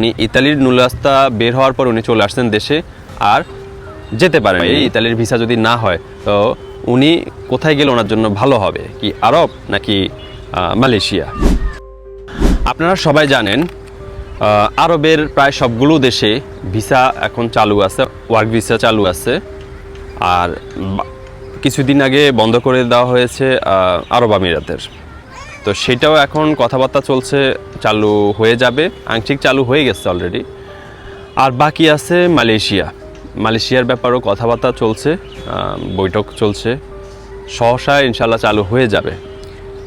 উনি ইতালির নুলাস্তা বের হওয়ার পর উনি চলে আসছেন দেশে আর যেতে পারেন এই ইতালির ভিসা যদি না হয় তো উনি কোথায় গেলে ওনার জন্য ভালো হবে? কি আরব নাকি মালয়েশিয়া? আপনারা সবাই জানেন আরবের প্রায় সবগুলো দেশে ভিসা এখন চালু আছে ওয়ার্ক ভিসা চালু আছে। আর কিছুদিন আগে বন্ধ করে দেওয়া হয়েছে আরব আমিরাতের। তো সেটাও এখন কথাবার্তা চলছে, চালু হয়ে যাবে। আংশিক চালু হয়ে গেছে অলরেডি আর বাকি আছে মালয়েশিয়া। মালয়েশিয়ার ব্যাপারেও কথাবার্তা চলছে বৈঠক চলছে। সহসা ইনশাল্লাহ চালু হয়ে যাবে।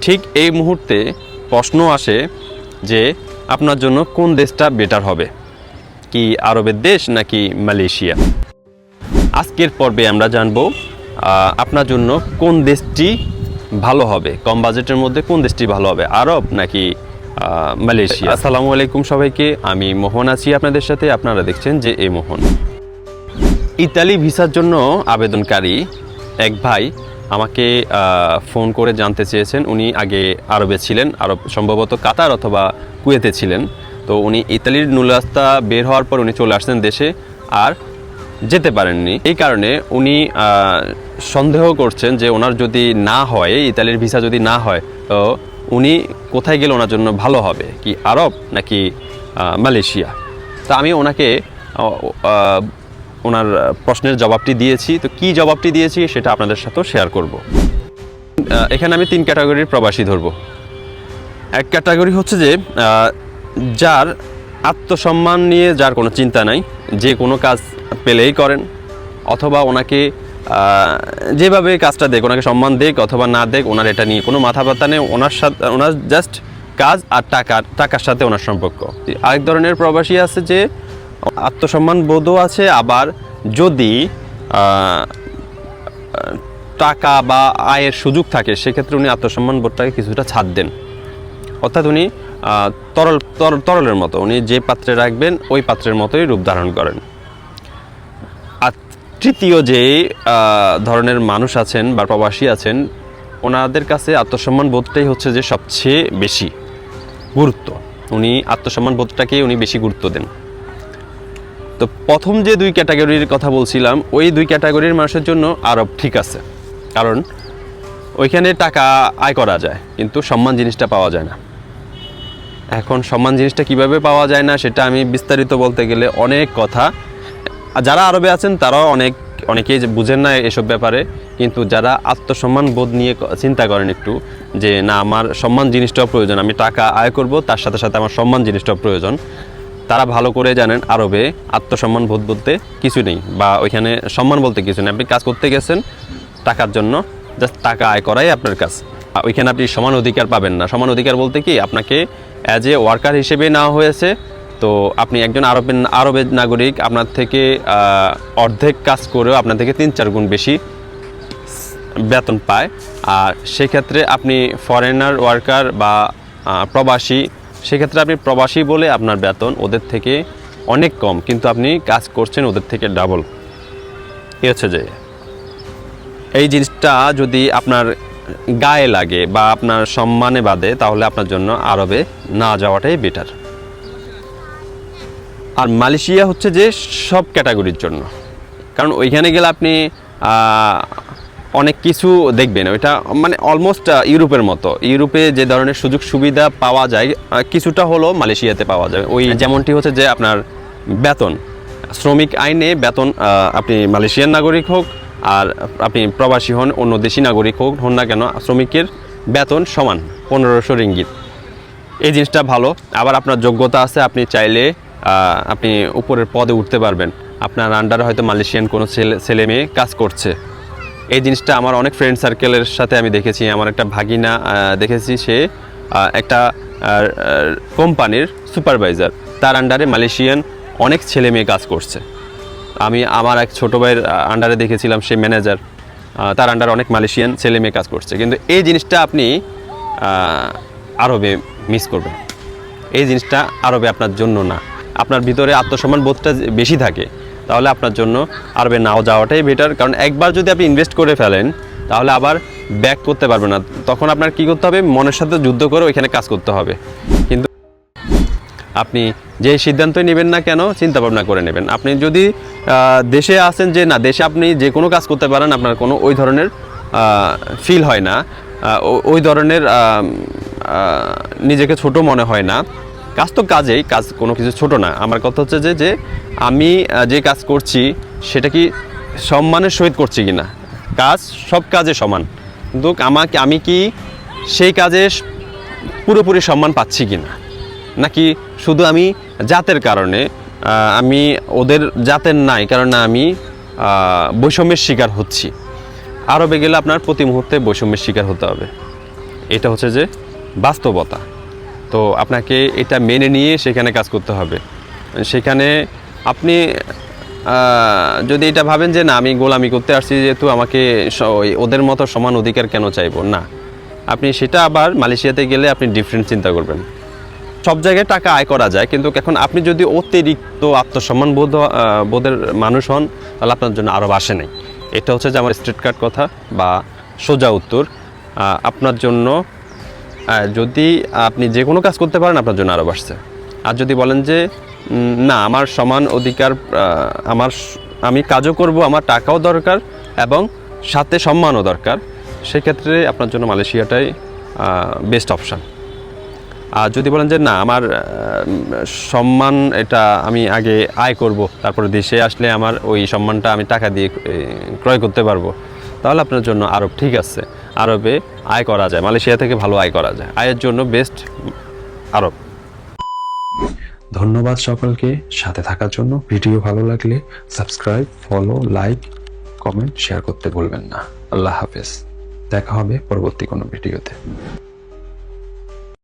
ঠিক এই মুহূর্তে প্রশ্ন আসে যে, আপনার জন্য কোন দেশটা বেটার হবে? কি আরবের দেশ নাকি মালয়েশিয়া? আজকের পর্বে আমরা জানব আপনার জন্য কোন দেশটি ভালো হবে? কম বাজেটের মধ্যে কোন দেশটি ভালো হবে? আরব নাকি মালয়েশিয়া? আসসালামু আলাইকুম সবাইকে। আমি মোহন আছি আপনাদের সাথে। আপনারা দেখছেন যে এ মোহন। ইতালি ভিসার জন্য আবেদনকারী এক ভাই আমাকে ফোন করে জানতে চেয়েছেন। উনি আগে আরবে ছিলেন, আরব সম্ভবত কাতার অথবা কুয়েতে ছিলেন। তো উনি ইতালির নুলাস্তা বের হওয়ার পর উনি চলে আসছেন দেশে। আর যেতে পারেননি। এই কারণে উনি সন্দেহ করছেন যে ওনার যদি না হয়, ইতালির ভিসা যদি না হয়, তো উনি কোথায় গেলে ওনার জন্য ভালো হবে? কি আরব নাকি মালয়েশিয়া? তা আমি ওনাকে ওনার প্রশ্নের জবাবটি দিয়েছি। তো কি জবাবটি দিয়েছি সেটা আপনাদের সাথেও শেয়ার করব। এখানে আমি তিন ক্যাটাগরির প্রবাসী ধরব। এক ক্যাটাগরি হচ্ছে যে যার আত্মসম্মান নিয়ে যার কোনো চিন্তা নাই, যে কোনো কাজ পেলেই করেন, অথবা ওনাকে যেভাবে কাজটা দেখ, ওনাকে সম্মান দেখ, অথবা না দেখ, ওনার এটা নিয়ে কোনো মাথা ব্যথা নেই, ওনার সাথে, ওনার জাস্ট কাজ আর টাকা, টাকার সাথে ওনার সম্পর্ক। আরেক ধরনের প্রবাসী আছে যে, আত্মসম্মান বোধও আছে, আবার যদি টাকা বা আয়ের সুযোগ থাকে, সেক্ষেত্রে উনি আত্মসম্মান বোধটাকে কিছুটা ছাড় দেন। অর্থাৎ উনি তরল তরল তরলের মতো, উনি যে পাত্রে রাখবেন, ওই পাত্রের মতোই রূপ ধারণ করেন। তৃতীয় যে ধরনের মানুষ আছেন বা প্রবাসী আছেন, ওনাদের কাছে আত্মসম্মান বোধটাই হচ্ছে যে সবচেয়ে বেশি গুরুত্ব। উনি আত্মসম্মান বোধটাকেই উনি বেশি গুরুত্ব দেন। তো প্রথম যে দুই ক্যাটাগরির কথা বলছিলাম, ওই দুই ক্যাটাগরির মানুষের জন্য আরব ঠিক আছে। কারণ ওইখানে টাকা আয় করা যায়, কিন্তু সম্মান জিনিসটা পাওয়া যায় না। এখন সম্মান জিনিসটা কীভাবে পাওয়া যায় না, সেটা আমি বিস্তারিত বলতে গেলে অনেক কথা আর যারা আরবে আছেন, তারাও অনেক, অনেকেই বুঝেন না এসব ব্যাপারে, কিন্তু যারা আত্মসম্মান বোধ নিয়ে চিন্তা করেন একটু, যে না, আমার সম্মান জিনিসটাও প্রয়োজন, আমি টাকা আয় করব, তার সাথে সাথে আমার সম্মান জিনিসটাও প্রয়োজন। তারা ভালো করে জানেন, আরবে আত্মসম্মান বোধ বলতে কিছু নেই, বা ওইখানে সম্মান বলতে কিছু নেই। আপনি কাজ করতে গেছেন টাকার জন্য, জাস্ট টাকা আয় করাই আপনার কাজ। ওইখানে আপনি সমান অধিকার পাবেন না। সমান অধিকার বলতে কি, আপনাকে অ্যাজ এ ওয়ার্কার হিসেবে নেওয়া হয়েছে তো আপনি একজন আরবের আরবের নাগরিক, আপনার থেকে অর্ধেক কাজ করেও আপনার থেকে তিন চার গুণ বেশি বেতন পায়। আর সেক্ষেত্রে আপনি ফরেনার ওয়ার্কার বা প্রবাসী, সেক্ষেত্রে আপনি প্রবাসী বলে আপনার বেতন ওদের থেকে অনেক কম, কিন্তু আপনি কাজ করছেন ওদের থেকে ডাবল এ হচ্ছে যে, এই জিনিসটা যদি আপনার গায়ে লাগে বা আপনার সম্মানে বাদে তাহলে আপনার জন্য আরবে না যাওয়াটাই বেটার আর মালয়েশিয়া হচ্ছে যে সব ক্যাটাগরির জন্য। কারণ ওইখানে গেলে আপনি অনেক কিছু দেখবেন। ওইটা মানে অলমোস্ট ইউরোপের মতো। ইউরোপে যে ধরনের সুযোগ সুবিধা পাওয়া যায় কিছুটা হলো মালয়েশিয়াতে পাওয়া যায় ওই যেমনটি হচ্ছে যে আপনার বেতন। শ্রমিক আইনে বেতন আপনি মালয়েশিয়ান নাগরিক হোক আর আপনি প্রবাসী হন, অন্য দেশি নাগরিক হোক, হন না কেন, শ্রমিকের বেতন সমান, পনেরোশো রিঙ্গিত। এই জিনিসটা ভালো। আবার আপনার যোগ্যতা আছে, আপনি চাইলে আপনি উপরের পদে উঠতে পারবেন। আপনার আন্ডারে হয়তো মালয়েশিয়ান কোনো ছেলে ছেলে মেয়ে কাজ করছে। এই জিনিসটা আমার অনেক ফ্রেন্ড সার্কেলের সাথে আমি দেখেছি। আমার একটা ভাগিনা দেখেছি সে একটা কোম্পানির সুপারভাইজার তার আন্ডারে মালয়েশিয়ান অনেক ছেলে মেয়ে কাজ করছে। আমি আমার এক ছোটো ভাইয়ের আন্ডারে দেখেছিলাম সে ম্যানেজার তার আন্ডারে অনেক মালয়েশিয়ান ছেলে মেয়ে কাজ করছে। কিন্তু এই জিনিসটা আপনি আরবে মিস করবেন। এই জিনিসটা আরবে আপনার জন্য না। আপনার ভিতরে আত্মসম্মান বোধটা বেশি থাকে, তাহলে আপনার জন্য আরবে নাও যাওয়াটাই বেটার কারণ একবার যদি আপনি ইনভেস্ট করে ফেলেন, তাহলে আবার ব্যাক করতে পারবেন না। তখন আপনার কি করতে হবে? মনের সাথে যুদ্ধ করে ওইখানে কাজ করতে হবে। কিন্তু আপনি যে সিদ্ধান্তই নেবেন না কেন, চিন্তা ভাবনা করে নেবেন। আপনি যদি দেশে আসেন যে না, দেশে আপনি যে কোনো কাজ করতে পারেন, আপনার কোনো ওই ধরনের ফিল হয় না। ওই ধরনের নিজেকে ছোট মনে হয় না। কাজ তো কাজেই, কাজ কোনো কিছু ছোট না। আমার কথা হচ্ছে যে যে আমি যে কাজ করছি, সেটা কি সম্মানের সহিত করছি কি না কাজ সব কাজে সমান। কিন্তু আমাকে, আমি কি সেই কাজে পুরোপুরি সম্মান পাচ্ছি কি না নাকি শুধু আমি জাতের কারণে আমি ওদের জাতের নাই, কারণে আমি বৈষম্যের শিকার হচ্ছি। আরবে গেলে আপনার প্রতি মুহূর্তে বৈষম্যের শিকার হতে হবে। এটা হচ্ছে যে বাস্তবতা। তো আপনাকে এটা মেনে নিয়ে সেখানে কাজ করতে হবে। সেখানে আপনি যদি এটা ভাবেন যে না, আমি গোলামি করতে আসছি যেহেতু আমাকে ওদের মতো সমান অধিকার কেন চাইব? না। আপনি সেটা আবার মালয়েশিয়াতে গেলে আপনি ডিফারেন্ট চিন্তা করবেন। সব জায়গায় টাকা আয় করা যায়, কিন্তু এখন আপনি যদি অতিরিক্ত আত্মসম্মান বোধ বোধের মানুষ হন, তাহলে আপনার জন্য আরও আসে নাই। এটা হচ্ছে যে আমার স্ট্রেট কার্ড কথা বা সোজা উত্তর। আপনার জন্য যদি আপনি যে কোনো কাজ করতে পারেন, আপনার জন্য আরও বাড়ছে। আর যদি বলেন যে না, আমার সমান অধিকার আমার আমি কাজও করব, আমার টাকাও দরকার এবং সাথে সম্মানও দরকার, সেক্ষেত্রে আপনার জন্য মালয়েশিয়াটাই বেস্ট অপশান আর যদি বলেন যে, না, আমার সম্মান, এটা আমি আগে আয় করব, তারপরে দেশে আসলে আমার ওই সম্মানটা আমি টাকা দিয়ে ক্রয় করতে পারব, তাহলে আপনার জন্য আরব ঠিক আছে। আরবে আয় করা যায়, মালয়েশিয়া থেকে ভালো আয় করা যায়। আয়ের জন্য বেস্ট আরব। ধন্যবাদ সকলকে সাথে থাকার জন্য। ভিডিও ভালো লাগলে subscribe follow like comment share করতে ভুলবেন না। আল্লাহ হাফেজ। দেখা হবে পরবর্তী কোনো ভিডিওতে।